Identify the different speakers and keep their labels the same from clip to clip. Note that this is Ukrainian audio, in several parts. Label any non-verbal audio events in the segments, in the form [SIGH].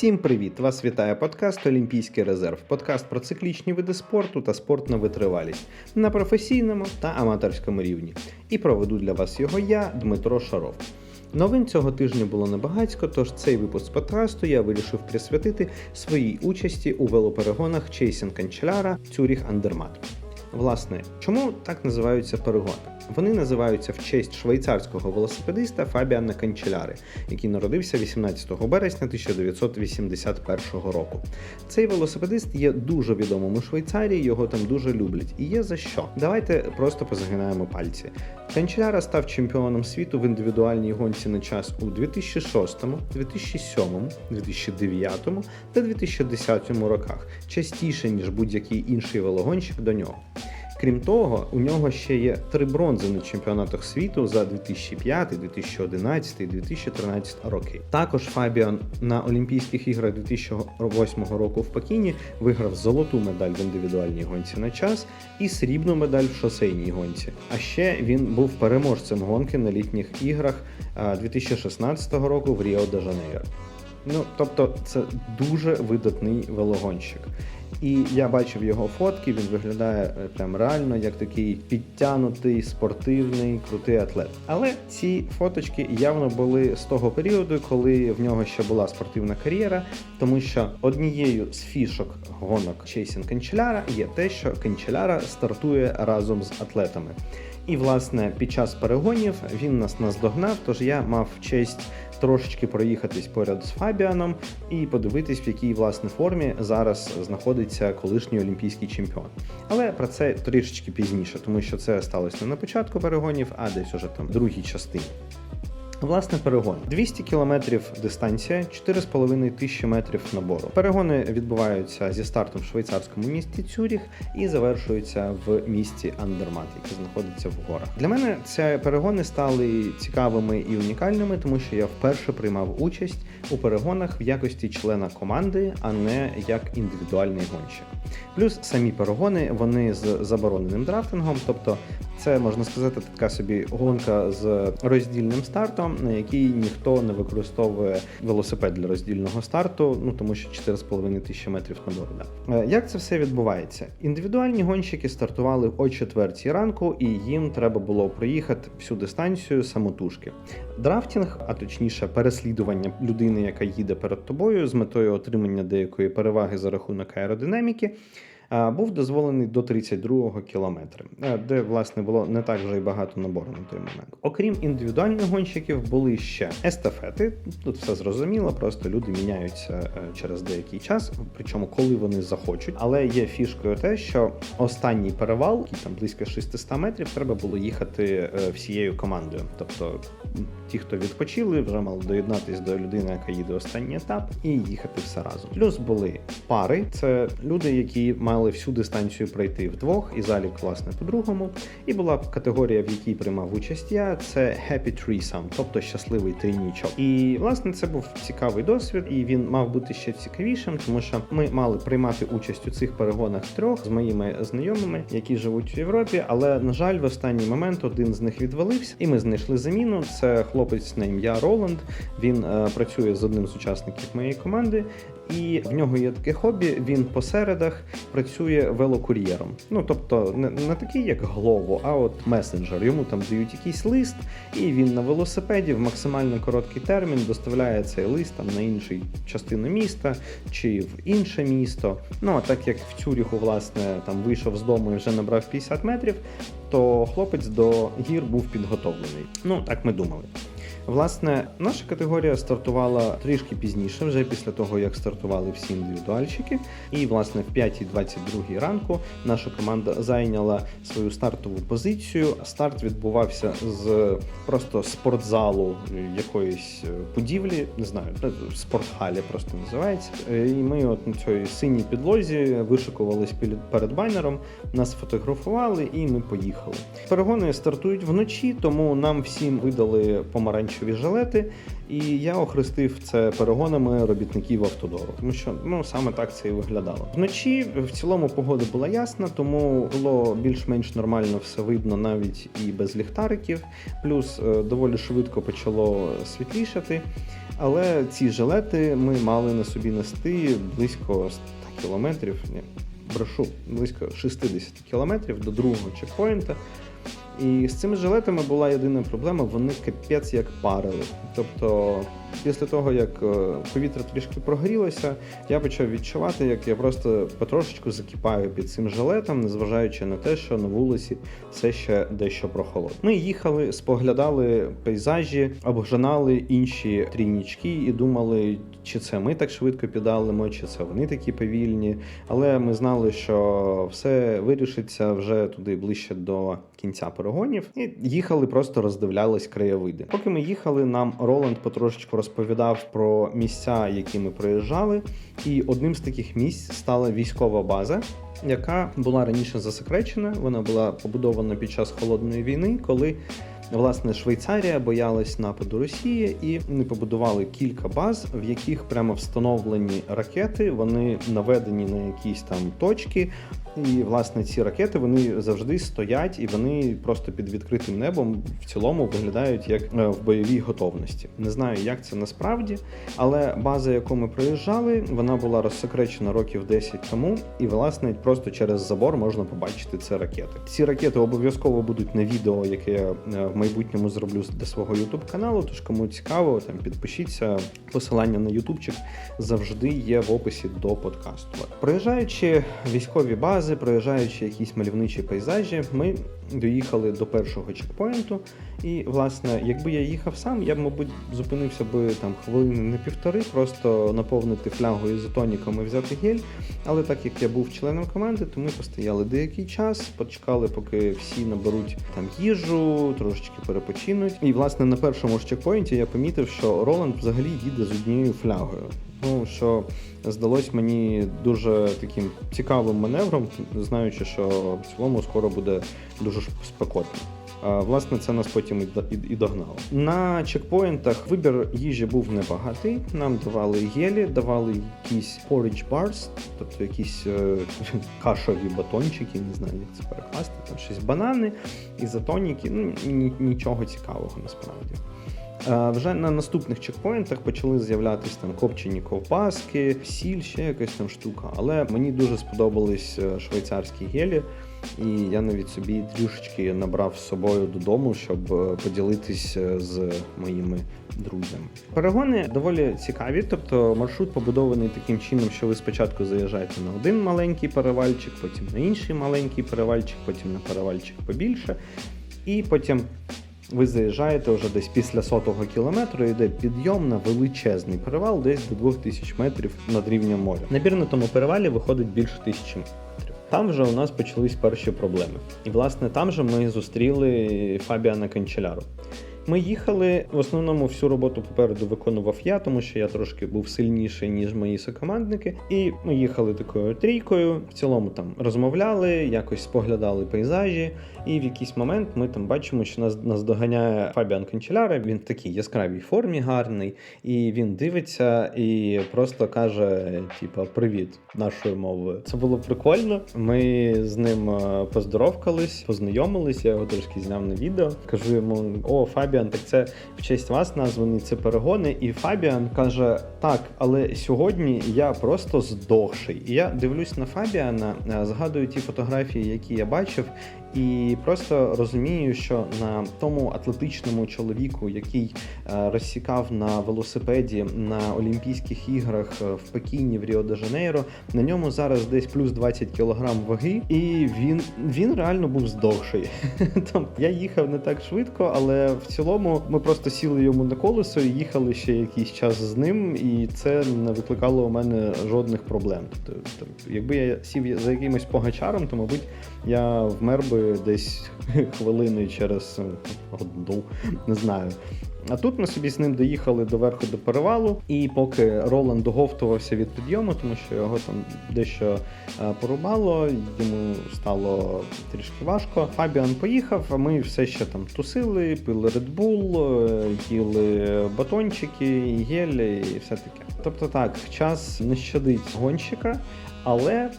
Speaker 1: Всім привіт! Вас вітає подкаст Олімпійський резерв. Подкаст про циклічні види спорту та спорт на витривалість на професійному та аматорському рівні. І проведу для вас його я, Дмитро Шаров. Новин цього тижня було небагацько, тож цей випуск подкасту я вирішив присвятити своїй участі у велоперегонах Чейсін Канчеляра Цюріх Андермат. Власне, чому так називаються перегони? Вони називаються в честь швейцарського велосипедиста Фабіана Канчеляри, який народився 18 березня 1981 року. Цей велосипедист є дуже відомим у Швейцарії, його там дуже люблять. І є за що. Давайте просто позагинаємо пальці. Канчеляра став чемпіоном світу в індивідуальній гонці на час у 2006, 2007, 2009 та 2010 роках, частіше ніж будь-який інший велогонщик до нього. Крім того, у нього ще є три бронзи на чемпіонатах світу за 2005, 2011 і 2013 роки. Також Фабіан на Олімпійських іграх 2008 року в Пекіні виграв золоту медаль в індивідуальній гонці на час і срібну медаль в шосейній гонці. А ще він був переможцем гонки на літніх іграх 2016 року в Ріо де Жанейро. Ну, тобто, це дуже видатний велогонщик. І я бачив його фотки, він виглядає е, прям реально як такий підтянутий, спортивний, крутий атлет. Але ці фоточки явно були з того періоду, коли в нього ще була спортивна кар'єра, тому що однією з фішок гонок Чейсін Канчеляра є те, що Канчеляра стартує разом з атлетами. І, власне, під час перегонів він нас наздогнав, тож я мав честь трошечки проїхатись поряд з Фабіаном і подивитись, в якій власне формі зараз знаходиться колишній олімпійський чемпіон. Але про це трішечки пізніше, тому що це сталося не на початку перегонів, а десь уже там в другій частині. Власне, перегон 200 кілометрів дистанція, 4,5 тисячі метрів набору. Перегони відбуваються зі стартом в швейцарському місті Цюріх і завершуються в місті Андермат, яке знаходиться в горах. Для мене ці перегони стали цікавими і унікальними, тому що я вперше приймав участь у перегонах в якості члена команди, а не як індивідуальний гонщик. Плюс самі перегони вони з забороненим драфтингом, тобто це можна сказати така собі гонка з роздільним стартом, на якій ніхто не використовує велосипед для роздільного старту, ну тому що 4,5 тисячі метрів набору. Да. Е, як це все відбувається? Індивідуальні гонщики стартували о 4 ранку, і їм треба було проїхати всю дистанцію самотужки. Драфтінг, а точніше, переслідування людини, яка їде перед тобою, з метою отримання деякої переваги за рахунок аеродинаміки був дозволений до 32-го кілометра, де власне було не так вже й багато набору на той момент. Окрім індивідуальних гонщиків, були ще естафети. Тут все зрозуміло, просто люди міняються е, через деякий час, причому коли вони захочуть. Але є фішкою те, що останній перевал, який там близько 600 метрів, треба було їхати е, всією командою. Тобто ті, хто відпочили, вже мали доєднатися до людини, яка їде останній етап, і їхати все разом. Плюс були пари, це люди, які мали мали всю дистанцію пройти вдвох, і залік, власне, по-другому. І була категорія, в якій приймав участь я, це Happy Threesome, тобто щасливий трійнічок. І власне це був цікавий досвід, і він мав бути ще цікавішим, тому що ми мали приймати участь у цих перегонах трьох з моїми знайомими, які живуть в Європі. Але на жаль, в останній момент один з них відвалився, і ми знайшли заміну. Це хлопець на ім'я Роланд. Він е, працює з одним з учасників моєї команди, і в нього є таке хобі. Він по середах працює велокур'єром. Ну тобто, не, не такий, як Глово, а от месенджер. Йому там дають якийсь лист, і він на велосипеді в максимально короткий термін доставляє цей лист там на іншу частину міста чи в інше місто. Ну а так як в Цюріху, власне, там вийшов з дому і вже набрав 50 метрів, то хлопець до гір був підготовлений. Ну так ми думали. Власне, наша категорія стартувала трішки пізніше, вже після того, як стартували всі індивідуальщики. І, власне, в 5.22 ранку наша команда зайняла свою стартову позицію. Старт відбувався з просто спортзалу якоїсь е, будівлі, не знаю, спортхалі просто називається. Е, і ми от на цій синій підлозі вишикувались перед байнером, нас фотографували і ми поїхали. Перегони стартують вночі, тому нам всім видали помаранчеві помаранчеві жилети, і я охрестив це перегонами робітників автодору, тому що ну саме так це і виглядало. Вночі в цілому погода була ясна, тому було більш-менш нормально все видно навіть і без ліхтариків. Плюс е, доволі швидко почало світлішати. Але ці жилети ми мали на собі нести близько 100 кілометрів, ні, брешу, близько 60 кілометрів до другого чекпоінта. І з цими жилетами була єдина проблема, вони капець як парили. Тобто, після того, як е, повітря трішки прогрілося, я почав відчувати, як я просто потрошечку закипаю під цим жилетом, незважаючи на те, що на вулиці все ще дещо прохолодно. Ми їхали, споглядали пейзажі, обжинали інші трійнічки і думали, чи це ми так швидко підалимо, чи це вони такі повільні. Але ми знали, що все вирішиться вже туди ближче до кінця перегонів, і їхали, просто роздивлялись краєвиди. Поки ми їхали, нам Роланд потрошечку розповідав про місця, які ми проїжджали. І одним з таких місць стала військова база. Яка була раніше засекречена, вона була побудована під час холодної війни, коли власне Швейцарія боялась нападу Росії, і вони побудували кілька баз, в яких прямо встановлені ракети. Вони наведені на якісь там точки. І власне ці ракети вони завжди стоять і вони просто під відкритим небом в цілому виглядають як е, в бойовій готовності. Не знаю, як це насправді, але база, яку ми проїжджали, вона була розсекречена років 10 тому, і власне просто через забор можна побачити це ракети. Ці ракети обов'язково будуть на відео, яке я е, в майбутньому зроблю для свого youtube каналу. Тож кому цікаво, там підпишіться. Посилання на ютубчик завжди є в описі до подкасту. Проїжджаючи військові бази, проїжджаючи якісь мальовничі пейзажі, ми доїхали до першого чекпоінту. І, власне, якби я їхав сам, я б, мабуть, зупинився би там хвилини на півтори, просто наповнити флягу ізотоніком і взяти гель. Але так як я був членом команди, то ми постояли деякий час, почекали, поки всі наберуть там їжу, трошечки перепочинуть. І, власне, на першому ж чекпоінті я помітив, що Роланд взагалі їде з однією флягою. Ну, що здалось мені дуже таким цікавим маневром, знаючи, що в цілому скоро буде дуже спекотно. Власне, це нас потім і догнало. На чекпоінтах вибір їжі був небагатий. Нам давали гелі, давали якісь porridge bars, тобто якісь е, [LAUGHS] кашові батончики, не знаю, як це перекласти. Там щось банани, ізотоніки, ну нічого цікавого насправді. Вже на наступних чекпоінтах почали з'являтися там копчені ковбаски, сіль, ще якась там штука. Але мені дуже сподобались е, швейцарські гелі, і я навіть собі трішечки набрав з собою додому, щоб е, поділитись е, з моїми друзями. Перегони доволі цікаві, тобто маршрут побудований таким чином, що ви спочатку заїжджаєте на один маленький перевальчик, потім на інший маленький перевальчик, потім на перевальчик побільше, і потім ви заїжджаєте вже десь після сотого кілометру, йде підйом на величезний перевал, десь до 2000 метрів над рівнем моря. Набір на тому перевалі виходить більше тисячі метрів. Там вже у нас почались перші проблеми. І власне там же ми зустріли Фабіана Канчеляру. Ми їхали в основному всю роботу попереду виконував я, тому що я трошки був сильніший ніж мої сокомандники. І ми їхали такою трійкою. В цілому там розмовляли, якось споглядали пейзажі. І в якийсь момент ми там бачимо, що нас нас доганяє Фабіан Кончеляра. Він в такій яскравій формі гарний, і він дивиться і просто каже: типа, привіт, нашою мовою. Це було прикольно. Ми з ним е, поздоровкались, познайомились. Я його трошки зняв на відео. Кажу йому: О, Фабіан, так це в честь вас названі ці перегони. І Фабіан каже: Так, але сьогодні я просто здохший. І я дивлюсь на Фабіана, е, згадую ті фотографії, які я бачив. І просто розумію, що на тому атлетичному чоловіку, який е, розсікав на велосипеді на Олімпійських іграх е, в Пекіні в Ріо де Жанейро, на ньому зараз десь плюс 20 кілограм ваги, і він він реально був здохший. [LAUGHS] Там я їхав не так швидко, але в цілому ми просто сіли йому на колесо і їхали ще якийсь час з ним, і це не викликало у мене жодних проблем. Тобто, якби я сів за якимось погачаром, то мабуть я вмер би десь [LAUGHS] хвилини через е, одну, не знаю. А тут ми собі з ним доїхали до верху до перевалу, і поки Роланд договтувався від підйому, тому що його там дещо е, порубало, йому стало трішки важко. Фабіан поїхав, а ми все ще там тусили, пили Red Bull, е, їли батончики, гелі і все таке. Тобто так, час не щадить гонщика. Але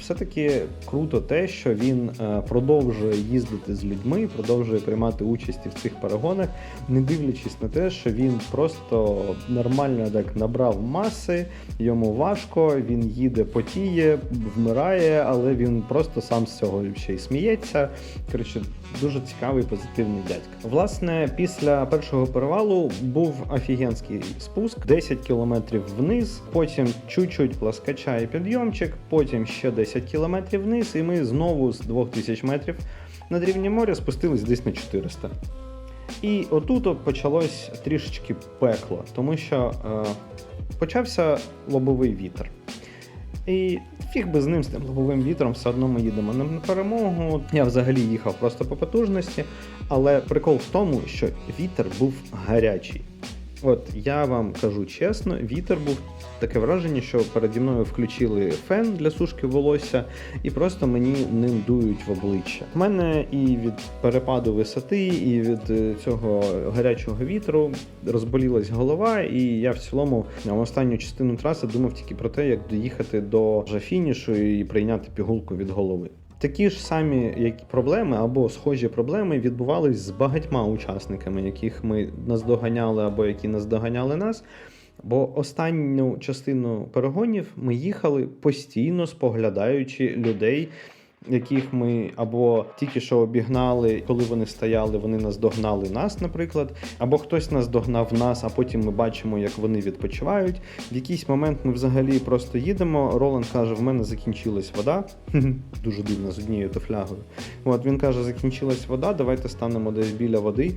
Speaker 1: все-таки круто те, що він е, продовжує їздити з людьми, продовжує приймати участь в цих перегонах, не дивлячись на те, що він просто нормально так набрав маси, йому важко, він їде, потіє, вмирає, але він просто сам з цього ще й сміється. Коротше, дуже цікавий позитивний дядька. Власне, після першого перевалу був офігенський спуск, 10 кілометрів вниз, потім чуть-чуть пласкача і підйомчик, потім ще 10 кілометрів вниз, і ми знову з 2000 метрів над рівнем моря спустились десь на 400. І отут от почалось трішечки пекло, тому що е, почався лобовий вітер. І фіг би з ним з тим лобовим вітром, все одно ми їдемо на перемогу. Я взагалі їхав просто по потужності, але прикол в тому, що вітер був гарячий. От я вам кажу чесно, вітер був таке враження, що переді мною включили фен для сушки волосся, і просто мені ним дують в обличчя. У мене і від перепаду висоти, і від е, цього гарячого вітру розболілась голова, і я в цілому на останню частину траси думав тільки про те, як доїхати до фінішу і прийняти пігулку від голови. Такі ж самі як проблеми або схожі проблеми відбувались з багатьма учасниками, яких ми наздоганяли або які наздоганяли нас. Бо останню частину перегонів ми їхали постійно споглядаючи людей, яких ми або тільки що обігнали, коли вони стояли, вони наздогнали нас, наприклад, або хтось наздогнав нас, а потім ми бачимо, як вони відпочивають. В якийсь момент ми взагалі просто їдемо. Роланд каже: в мене закінчилась вода. [LAUGHS] Дуже дивно з однією тофлягою. От він каже: закінчилась вода, давайте станемо десь біля води.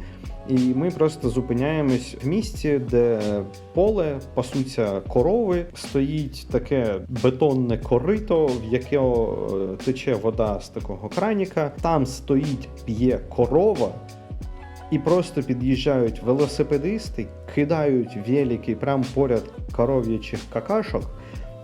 Speaker 1: І ми просто зупиняємось в місці, де поле пасуться корови, стоїть таке бетонне корито, в яке тече вода з такого краніка. Там стоїть п'є корова. І просто під'їжджають велосипедисти, кидають велики прямо поряд коров'ячих какашок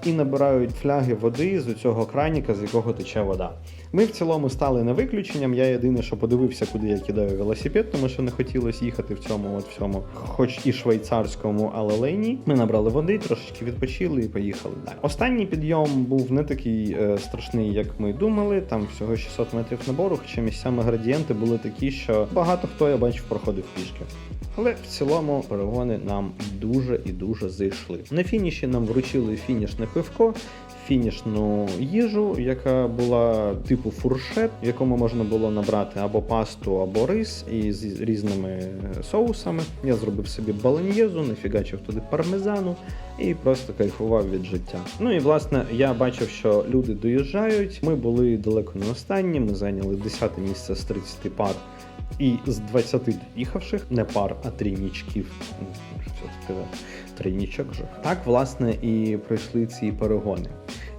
Speaker 1: і набирають фляги води з цього краніка, з якого тече вода. Ми в цілому стали не виключенням. Я єдине, що подивився, куди я кидаю велосипед, тому що не хотілося їхати в цьому, от всьому, хоч і швейцарському, але лейні. Ми набрали води, трошечки відпочили і поїхали далі. Останній підйом був не такий е, страшний, як ми думали. Там всього 600 метрів набору, хоча місцями градієнти були такі, що багато хто я бачив проходив пішки. Але в цілому перегони нам дуже і дуже зайшли. На фініші нам вручили фінішне пивко, фінішну їжу, яка була типу фуршет, в якому можна було набрати або пасту, або рис і з різними соусами. Я зробив собі баланьєзу, нафігачив туди пармезану і просто кайфував від життя. Ну і власне я бачив, що люди доїжджають. Ми були далеко не останні. Ми зайняли 10 місце з 30 пар. І з 20 доїхавших, не пар, а трійнічків. Це же. Так, власне, і пройшли ці перегони.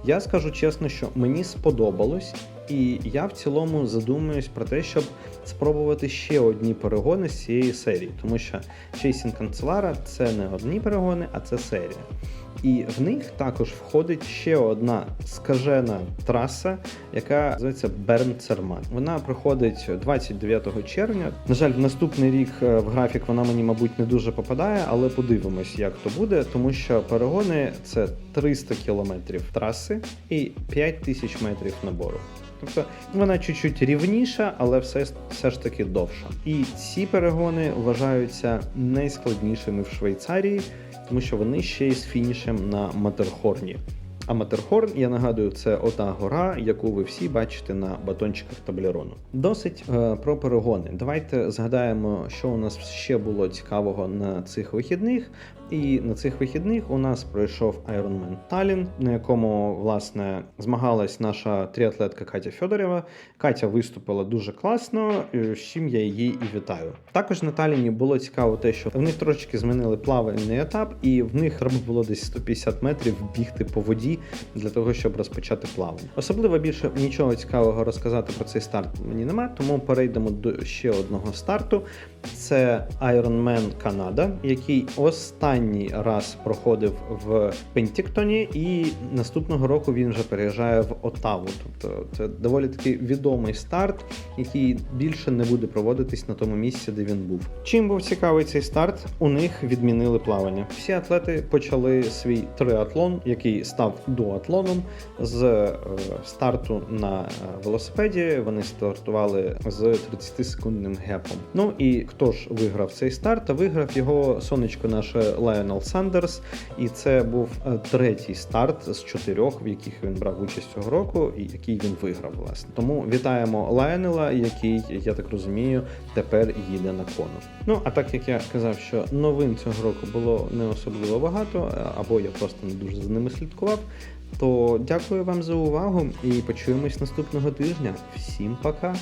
Speaker 1: Я скажу чесно, що мені сподобалось, і я в цілому задумуюсь про те, щоб спробувати ще одні перегони з цієї серії, тому що Chasing Канцелара – це не одні перегони, а це серія. І в них також входить ще одна скажена траса, яка називається Берн-Цермат. Вона проходить 29 червня. На жаль, в наступний рік е, в графік вона мені, мабуть, не дуже попадає, але подивимось, як то буде, тому що перегони це 300 кілометрів траси і 5000 метрів набору. Тобто вона чуть-чуть рівніша, але все, все ж таки довша. І ці перегони вважаються найскладнішими в Швейцарії, тому що вони ще й з фінішем на Матерхорні. А Матерхорн, я нагадую, це ота гора, яку ви всі бачите на батончиках таблерону. Досить е, про перегони. Давайте згадаємо, що у нас ще було цікавого на цих вихідних. І на цих вихідних у нас пройшов Ironman Tallinn, на якому власне змагалась наша тріатлетка Катя Федорєва. Катя виступила дуже класно, е, з чим я її і вітаю. Також на Таліні було цікаво те, що в них трошечки змінили плавальний етап, і в них треба було десь 150 метрів бігти по воді для того, щоб розпочати плавання. Особливо більше нічого цікавого розказати про цей старт мені немає, тому перейдемо до ще одного старту. Це Ironman Канада, який останній раз проходив в Пентіктоні, і наступного року він вже переїжджає в Отаву. Тобто це доволі таки відомий старт, який більше не буде проводитись на тому місці, де він був. Чим був цікавий цей старт? У них відмінили плавання. Всі атлети почали свій триатлон, який став дуатлоном. З е, старту на е, велосипеді вони стартували з 30-секундним гепом. Ну і хто ж виграв цей старт? Виграв його сонечко наше Лайонел Сандерс, і це був е, третій старт з чотирьох, в яких він брав участь цього року, і який він виграв, власне. Тому вітаємо Лайонела, який, я так розумію, тепер їде на кону. Ну а так як я казав, що новин цього року було не особливо багато, або я просто не дуже за ними слідкував. То дякую вам за увагу і почуємось наступного тижня. Всім пока!